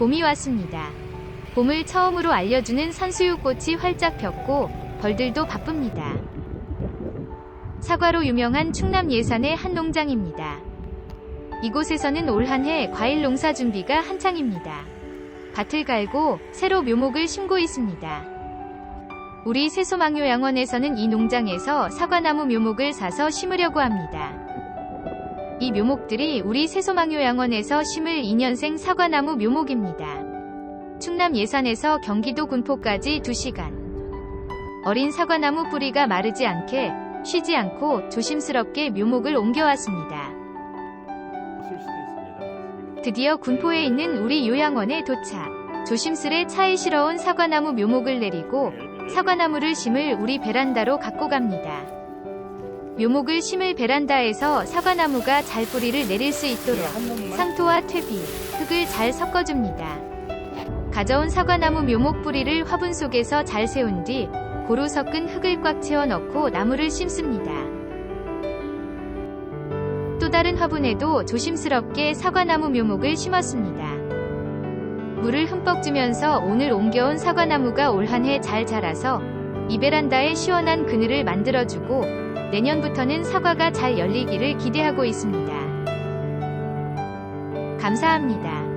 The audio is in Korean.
봄이 왔습니다. 봄을 처음으로 알려주는 산수유꽃이 활짝 폈고 벌들도 바쁩니다. 사과로 유명한 충남 예산의 한 농장입니다. 이곳에서는 올 한 해 과일 농사 준비가 한창입니다. 밭을 갈고 새로 묘목을 심고 있습니다. 우리 세소망요 양원에서는 이 농장에서 사과나무 묘목을 사서 심으려고 합니다. 이 묘목들이 우리 세소망요 양원에서 심을 2년생 사과나무 묘목입니다. 충남 예산에서 경기도 군포까지 2시간. 어린 사과나무 뿌리가 마르지 않게 쉬지 않고 조심스럽게 묘목을 옮겨왔습니다. 드디어 군포에 있는 우리 요양원에 도착. 조심스레 차에 실어온 사과나무 묘목을 내리고 사과나무를 심을 우리 베란다로 갖고 갑니다. 묘목을 심을 베란다에서 사과나무가 잘 뿌리를 내릴 수 있도록 상토와 퇴비, 흙을 잘 섞어줍니다. 가져온 사과나무 묘목 뿌리를 화분 속에서 잘 세운 뒤 고루 섞은 흙을 꽉 채워 넣고 나무를 심습니다. 또 다른 화분에도 조심스럽게 사과나무 묘목을 심었습니다. 물을 흠뻑 주면서 오늘 옮겨온 사과나무가 올 한 해 잘 자라서 이 베란다에 시원한 그늘을 만들어주고 내년부터는 사과가 잘 열리기를 기대하고 있습니다. 감사합니다.